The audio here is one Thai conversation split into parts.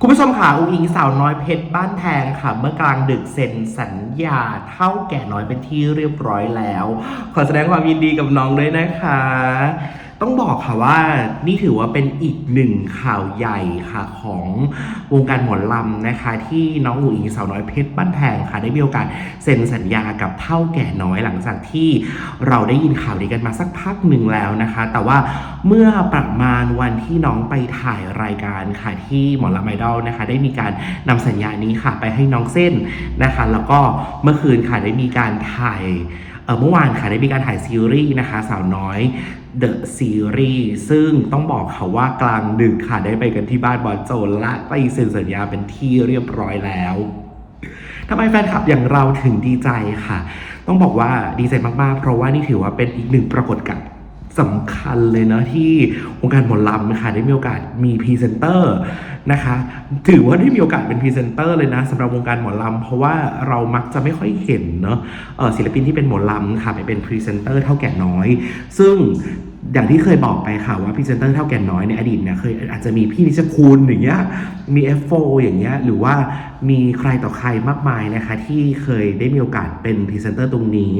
คุณผู้ชมค่ะอุ้งอิงสาวน้อยเพชรบ้านแพงค่ะ เมื่อกลางดึกเซ็นสัญญาเท่าแก่น้อยเป็นที่เรียบร้อยแล้ว ขอแสดงความยินดีกับน้องด้วยนะคะ ต้องบอกค่ะว่านี่ถือว่าเป็นอีกหนึ่งข่าวใหญ่ค่ะของวงการหมอลำนะคะ ที่น้องอุ๋งอิงสาวน้อยเพชรบ้านแพงค่ะได้มีโอกาสเซ็นสัญญากับเท่าแก่น้อยหลังจากที่เราได้ยินข่าวนี้กันมาสักพักหนึ่งแล้วนะคะ แต่ว่าเมื่อประมาณวันที่น้องไปถ่ายรายการค่ะที่หมอลำไอดอลนะคะ ได้มีการนำสัญญานี้ค่ะไปให้น้องเส้นนะคะ แล้วก็เมื่อคืนค่ะได้มีการถ่ายเมื่อวานค่ะได้มีการถ่ายซีรีส์นะคะ สาวน้อย The Series ซึ่งต้องบอกค่ะว่ากลางดึกค่ะ ได้ไปกันที่บ้านบอลโจนและไปเซ็นสัญญาเป็นที่เรียบร้อยแล้วทำไมแฟนคลับอย่างเราถึงดีใจค่ะ ต้องบอกว่าดีใจมากๆ เพราะว่านี่ถือว่าเป็นอีกหนึ่งปรากฏการณ์สำคัญเลยนะที่วงการหมอลำนะคะได้มีโอกาสมีพรีเซนเตอร์ นะคะ ถือว่าได้มีโอกาสเป็นพรีเซนเตอร์เลยนะสำหรับวงการหมอลำเพราะว่าเรามักจะไม่ค่อยเห็นเนาะศิลปินที่เป็นหมอลำค่ะไปเป็นพรีเซนเตอร์เท่าแก่น้อย ซึ่งอย่างที่เคยบอกไปค่ะว่าพรีเซนเตอร์เท่าแก่น้อยในอดีตเนี่ยเคยอาจจะมีพี่นิชคุณอย่างเงี้ยมี F4 อย่างเงี้ยหรือว่ามีใครต่อใครมากมายนะคะ ที่เคยได้มีโอกาสเป็นพรีเซนเตอร์ตรงนี้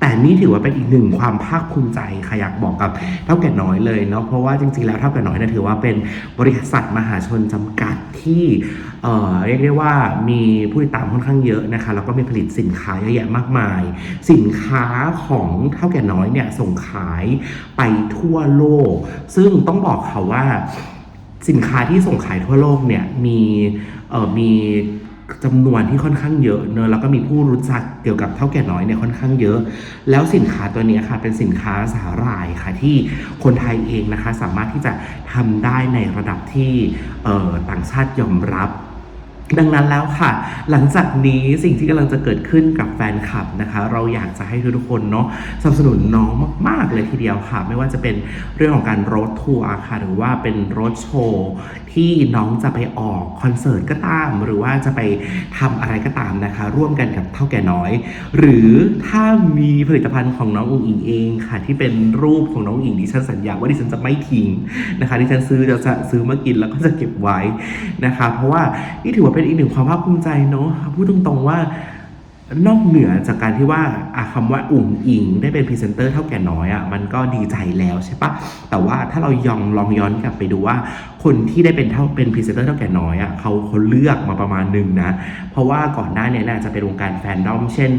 แต่นี่ถือว่าเป็นอีกหนึ่งความภาคภูมิใจค่ะอยากบอกกับเท่าแก่น้อยเลยเนาะเพราะว่าจริงๆแล้วเท่าแก่น้อยเนี่ยถือว่าเป็นบริษัทมหาชนจำกัดที่เเรียกได้ว่ามีผู้ติดตามค่อนข้างเยอะนะคะแล้วก็มีผลิตสินค้าเยอะแยะมากมาย สินค้าของเท่าแก่น้อยเนี่ยส่งขายไปทั่วโลก ซึ่งต้องบอกค่ะว่าสินค้าที่ส่งขายทั่วโลกเนี่ยมีมี จำนวนที่ค่อนข้างเยอะเนอะแล้วก็มีผู้รู้จักเกี่ยวกับเท่าแก่น้อยเนี่ยค่อนข้างเยอะ แล้วสินค้าตัวนี้ค่ะเป็นสินค้าสาหร่ายค่ะที่คนไทยเองนะคะสามารถที่จะทำได้ในระดับที่ต่างชาติยอมรับ ดังนั้นแล้วค่ะ หลังจากนี้สิ่งที่กำลังจะเกิดขึ้นกับแฟนคลับนะคะ เราอยากจะให้ทุกคนเนาะสนับสนุนน้องมาก ๆ เลยทีเดียวค่ะ ไม่ว่าจะเป็นเรื่องของการรถทัวร์ค่ะ หรือว่าเป็นรถโชว์ที่น้องจะไปออกคอนเสิร์ตก็ตาม หรือว่าจะไปทำอะไรก็ตามนะคะ ร่วมกันกับเท่าแก่น้อย หรือถ้ามีผลิตภัณฑ์ของน้องอุ๋งอิงเองค่ะ ที่เป็นรูปของน้องอิงดิฉันสัญญาว่าดิฉันจะไม่ทิ้งนะคะดิฉันซื้อจะจะซื้อมากินแล้วก็จะเก็บไว้นะคะ เพราะว่านี่ถือว่าเป็นอีกหนึ่งความภาคภูมิใจเนาะพูดตรงๆว่านอกเหนือจากการที่ว่าอะคำว่าอุ๋งอิง ได้เป็นพรีเซนเตอร์เท่าแก่น้อยอะ่ะมันก็ดีใจแล้วใช่ปะแต่ว่าถ้าเรายองลองย้อนกลับไปดูว่า คนที่ได้เป็นเท่าเป็นพรีเซนเตอร์เท่าแก่น้อยอะ่ะเขาเขาเลือกมาประมาณหนึ่งนะ เพราะว่าก่อนหน้าเนี้น่าจะเป็นวงการแฟนดอม เช่น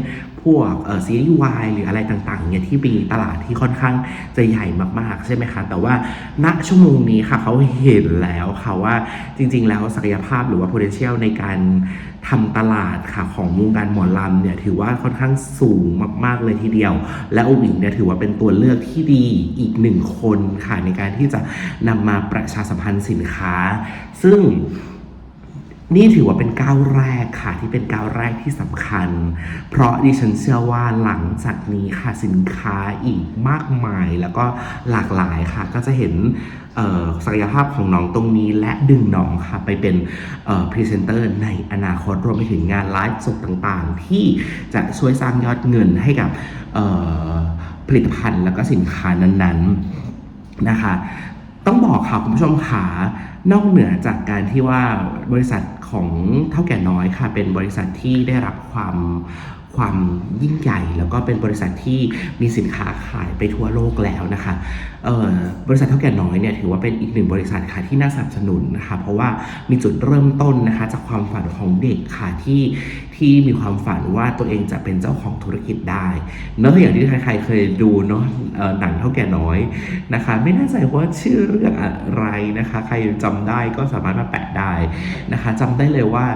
พวกเอ่อซีรีส์วายหรืออะไรต่างๆเนี่ยที่มีตลาดที่ค่อนข้างจะใหญ่มากๆ ใช่ไหมคะ แต่ว่าณชั่วโมงนี้ค่ะเขาเห็นแล้วค่ะว่าจริง ๆ แล้วศักยภาพหรือว่า potential ในการทำตลาดค่ะของวงการหมอลำเนี่ยถือว่าค่อนข้างสูงมาก ๆ เลยทีเดียว และอุบิงเนี่ยถือว่าเป็นตัวเลือกที่ดีอีกหนึ่งคนค่ะในการที่จะนำมาประชาสัมพันธ์สินค้า ซึ่ง นี่ถือว่าเป็นก้าวแรกค่ะที่เป็นก้าวแรกที่สำคัญ เพราะดิฉันเชื่อว่าหลังจากนี้ค่ะสินค้าอีกมากมายแล้วก็หลากหลายค่ะ ก็จะเห็นศักยภาพของน้องตรงนี้และดึงน้องค่ะไปเป็นพรีเซนเตอร์ในอนาคตรวมไปถึงงานไลฟ์สดต่างๆ ที่จะช่วยสร้างยอดเงินให้กับผลิตภัณฑ์แล้วก็สินค้านั้นๆนะคะ ต้องบอกค่ะคุณผู้ชมขานอกเหนือจากการที่ว่าบริษัทของเท่าแก่น้อยค่ะ เป็นบริษัทที่ได้รับความความยิ่งใหญ่แล้วก็เป็นบริษัทที่มีสินค้าขายไปทั่วโลกแล้วนะคะเอ่อบริษัทเท่าแก่น้อยเนี่ยถือว่าเป็นอีกหนึ่งบริษัทค่ะที่น่าสนับสนุนนะคะเพราะว่ามีจุดเริ่มต้นนะคะจากความฝันของเด็กค่ะที่ที่มีความฝันว่าตัวเองจะเป็นเจ้าของธุรกิจได้เนอะอย่างที่ใครๆเคยดูเนาะหนังเท่าแก่น้อยนะคะ ไม่แน่ใจว่าชื่อเรื่องอะไรนะคะ ใครจำได้ก็สามารถมาแปะได้นะคะจำได้เลยว่า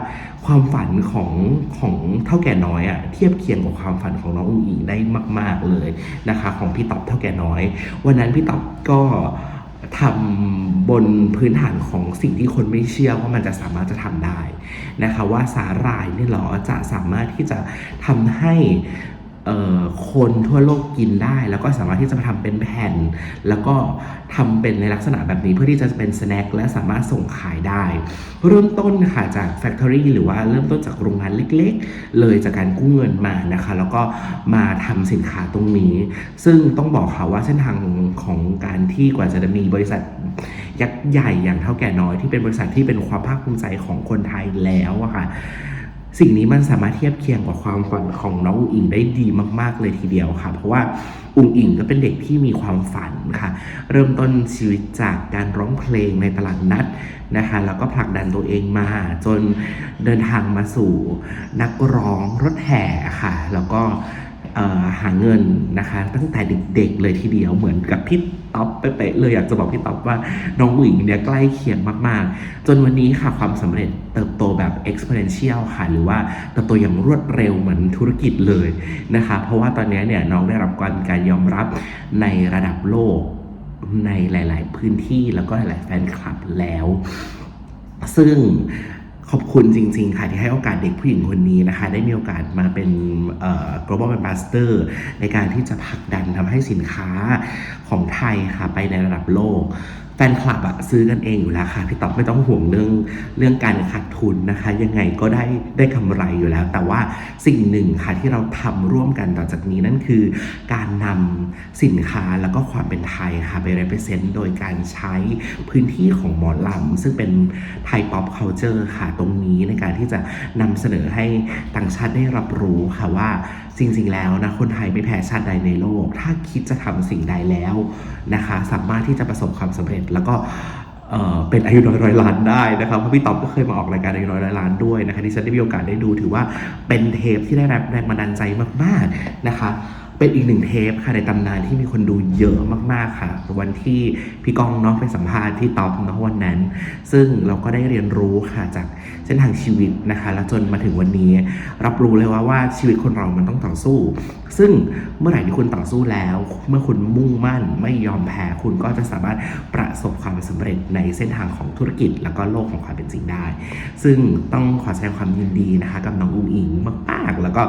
ความฝันของของเท่าแก่น้อยอะเทียบเคียงกับความฝันของน้องอุ๋งอิงได้มาก ๆเลยนะคะ ของพี่ต๊อบเท่าแก่น้อย วันนั้นพี่ต๊อบก็ ทำบนพื้นฐานของสิ่งที่คนไม่เชื่อว่ามันจะสามารถจะทำได้นะคะว่าสาหร่ายนี่เหรอจะสามารถที่จะทำให้ คนทั่วโลกกินได้ แล้วก็สามารถที่จะมาทำเป็นแผ่น แล้วก็ทำเป็นในลักษณะแบบนี้เพื่อที่จะเป็นสแน็คและสามารถส่งขายได้ เริ่มต้นค่ะจากแฟคทอรี่หรือว่าเริ่มต้นจากโรงงานเล็กๆ เลยจากการกู้เงินมานะคะ แล้วก็มาทำสินค้าตรงนี้ ซึ่งต้องบอกค่ะว่าเส้นทางของการที่กว่าจะมีบริษัทยักษ์ใหญ่อย่างเท่าแก่น้อยที่เป็นบริษัทที่เป็นความภาคภูมิใจของคนไทยแล้วอะค่ะ สิ่งนี้มันสามารถเทียบเคียงกับความฝันของน้องอุ๋งอิงได้ดีมาก ๆ เลยทีเดียวค่ะ เพราะว่าอุ๋งอิงก็เป็นเด็กที่มีความฝันค่ะ เริ่มต้นชีวิตจากการร้องเพลงในตลาดนัดนะคะ แล้วก็ผลักดันตัวเองมา จนเดินทางมาสู่นักร้องรถแห่ค่ะ แล้วก็ หาเงินนะคะ ตั้งแต่เด็กๆเลยทีเดียวเหมือนกับพี่ต๊อปเป๊ะๆเลยอยากจะบอกพี่ต๊อปว่าน้องอุ๋งอิงเนี่ยใกล้เคียงมากๆ จนวันนี้ค่ะความสำเร็จเติบโตแบบ exponential ค่ะ หรือว่าเติบโตอย่างรวดเร็วเหมือนธุรกิจเลยนะคะ เพราะว่าตอนนี้เนี่ยน้องได้รับการการยอมรับในระดับโลกในหลาย ๆ พื้นที่แล้วก็หลายๆแฟนคลับแล้ว ซึ่ง ขอบคุณจริง ๆ ค่ะ ที่ให้โอกาสเด็กผู้หญิงคนนี้นะคะ ได้มีโอกาสมาเป็น global ambassador ในการที่จะผลักดันทำให้สินค้าของไทยค่ะ ไปในระดับโลก แฟนคลับอะซื้อกันเองอยู่แล้วค่ะพี่ต๊อบไม่ต้องห่วงเรื่องเรื่องการขาดทุนนะคะ ยังไงก็ได้ได้กำไรอยู่แล้ว แต่ว่าสิ่งหนึ่งค่ะที่เราทำร่วมกันต่อจากนี้นั่นคือ การนำสินค้าแล้วก็ความเป็นไทยค่ะไป represent โดยการใช้พื้นที่ของหมอลำซึ่งเป็นไทย pop culture ค่ะตรงนี้ในการที่จะนำเสนอให้ต่างชาติได้รับรู้ค่ะว่าจริงๆแล้วนะคนไทยไม่แพ้ชาติใดในโลก ถ้าคิดจะทำสิ่งใดแล้วนะคะ สามารถที่จะประสบความสำเร็จแล้วก็เป็นอายุร้อยร้อยล้านได้นะครับเพราะพี่ต๋อมก็เคยมาออกรายการอายุร้อยร้อยล้านด้วยนะคะที่ฉันได้มีโอกาสได้ดูถือว่าเป็นเทปที่ได้รับแรงบันดาลใจมากๆนะคะ เป็นอีกหนึ่งเทปค่ะในตำนานที่มีคนดูเยอะมากๆค่ะ วันที่พี่กองเนาะไปสัมภาษณ์ที่ตอบเนาะวันนั้น ซึ่งเราก็ได้เรียนรู้ค่ะจากเส้นทางชีวิตนะคะ แล้วจนมาถึงวันนี้ รับรู้เลยว่าว่าชีวิตคนเรามันต้องต่อสู้ ซึ่งเมื่อไหร่ที่คุณต่อสู้แล้ว เมื่อคุณมุ่งมั่นไม่ยอมแพ้คุณก็จะสามารถประสบความสำเร็จในเส้นทางของธุรกิจ แล้วก็โลกของความเป็นจริงได้ ซึ่งต้องขอแสดงความยินดีนะคะ กับน้องอุ้งอิงมากๆ แล้วก็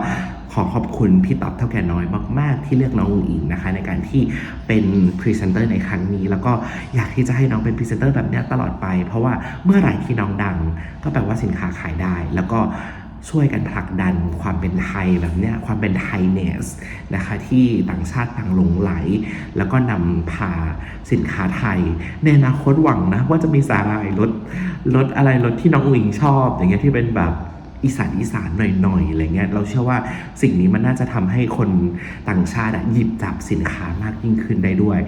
อขอบคุณพี่ตอบเท่าแก่น้อยมาก ๆ ที่เลือกน้องอุ้งอิงนะคะ ในการที่เป็นพรีเซนเตอร์ในครั้งนี้ แล้วก็อยากที่จะให้น้องเป็นพรีเซนเตอร์แบบเนี้ยตลอดไป เพราะว่าเมื่อไหร่ที่น้องดัง ก็แปลว่าสินค้าขายได้ แล้วก็ช่วยกันผลักดันความเป็นไทยแบบเนี้ยความเป็นไทยเนสนะคะที่ต่างชาติต่างหลงไหล แล้วก็นำพาสินค้าไทย ในอนาคตหวังนะว่าจะมีสาหร่ายรสรสอะไรรสที่น้องอุ๋งชอบ อย่างเงี้ยที่เป็นแบบ อีสานอีสานหน่อยๆอะไรเงี้ยเราเชื่อว่าสิ่งนี้มันน่าจะทำให้คนต่างชาติหยิบจับสินค้ามากยิ่งขึ้นได้ด้วย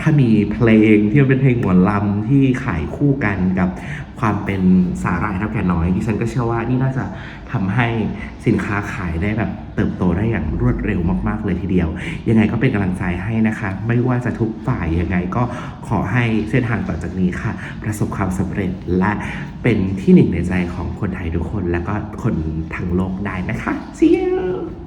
ถ้ามีเพลงที่มันเป็นเพลงหมอลำที่ขายคู่กันกับความเป็นสาหร่ายเท่าแก่น้อยดิฉันก็เชื่อว่านี่น่าจะทำให้สินค้าขายได้แบบ เติบโตได้อย่างรวดเร็วมาก ๆ เลยทีเดียว ยังไงก็เป็นกำลังใจให้นะคะ ไม่ว่าจะทุกฝ่ายยังไงก็ขอให้เส้นทางต่อจากนี้ค่ะ ประสบความสำเร็จและเป็นที่หนึ่งในใจของคนไทยทุกคน และก็คนทั้งโลกได้นะคะ see you